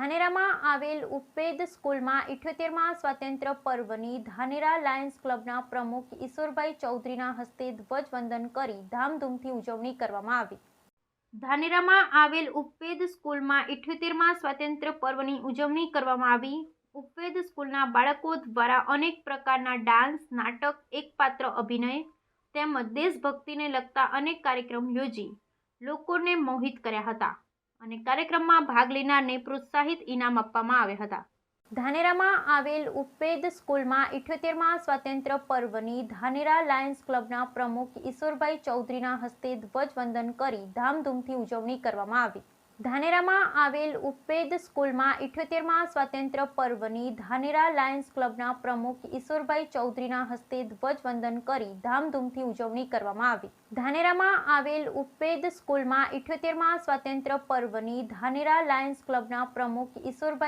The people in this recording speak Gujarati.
ધાનેરામાં આવેલ ઉપેદ સ્કૂલમાં ઇઠ્યોતેરમાં સ્વાતંત્ર્ય પર્વની ધાનેરા લાયન્સ ક્લબના પ્રમુખ ઈશ્વરભાઈ ચૌધરીના હસ્તે ધ્વજવંદન કરી ધામધૂમથી ઉજવણી કરવામાં આવી. ધાનેરામાં આવેલ ઉપવેદ સ્કૂલમાં ઇઠ્યોતેરમાં સ્વાતંત્ર્ય પર્વની ઉજવણી કરવામાં આવી. ઉપવેદ સ્કૂલના બાળકો દ્વારા અનેક પ્રકારના ડાન્સ, નાટક, એકપાત્ર અભિનય તેમજ દેશભક્તિને લગતા અનેક કાર્યક્રમ યોજી લોકોને મોહિત કર્યા હતા. અને કાર્યક્રમમાં ભાગ લેનારને પ્રોત્સાહિત ઇનામ આપવામાં આવ્યા હતા. ધાનેરામાં આવેલ ઉપેદ સ્કૂલમાં ઇઠ્યોતેરમાં સ્વાતંત્ર્ય પર્વની ધાનેરા લાયન્સ ક્લબના પ્રમુખ ઈશ્વરભાઈ ચૌધરીના હસ્તે ધ્વજવંદન કરી ધામધૂમથી ઉજવણી કરવામાં આવી. ધાનેરામાં આવેલ ઉપેદ સ્કૂલમાં ઇઠ્યોતેરમાં સ્વાતંત્ર્ય પર્વની ધાનેરા લાયન્સ ક્લબના પ્રમુખ ઈશ્વરભાઈ ચૌધરીના હસ્તે ધ્વજવંદન કરી ધામધૂમથી ઉજવણી કરવામાં આવી. ધાનેરામાં આવેલ ઉપેદ સ્કૂલમાં ઇઠ્યોતેરમાં સ્વાતંત્ર્ય પર્વની ધાનેરા લાયન્સ ક્લબના પ્રમુખ ઈશ્વરભાઈ